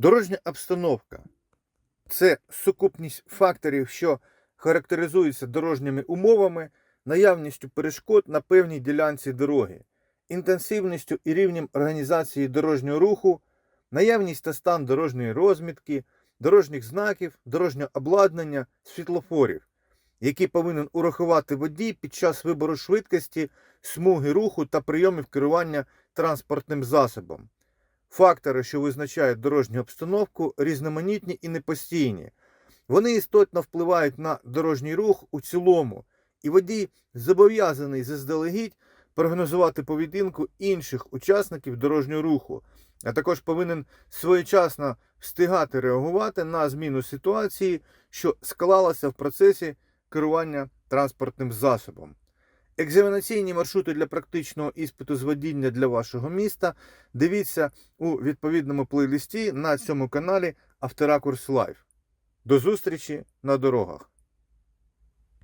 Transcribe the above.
Дорожня обстановка це сукупність факторів, що характеризуються дорожніми умовами, наявністю перешкод на певній ділянці дороги, інтенсивністю і рівнем організації дорожнього руху, наявність та стан дорожньої розмітки, дорожніх знаків, дорожнього обладнання, світлофорів, які повинен урахувати водій під час вибору швидкості, смуги руху та прийомів керування транспортним засобом. Фактори, що визначають дорожню обстановку, різноманітні і непостійні. Вони істотно впливають на дорожній рух у цілому, і водій зобов'язаний заздалегідь прогнозувати поведінку інших учасників дорожнього руху, а також повинен своєчасно встигати реагувати на зміну ситуації, що склалася в процесі керування транспортним засобом. Екзаменаційні маршрути для практичного іспиту з водіння для вашого міста дивіться у відповідному плейлисті на цьому каналі Авторакурс Лайв. До зустрічі на дорогах!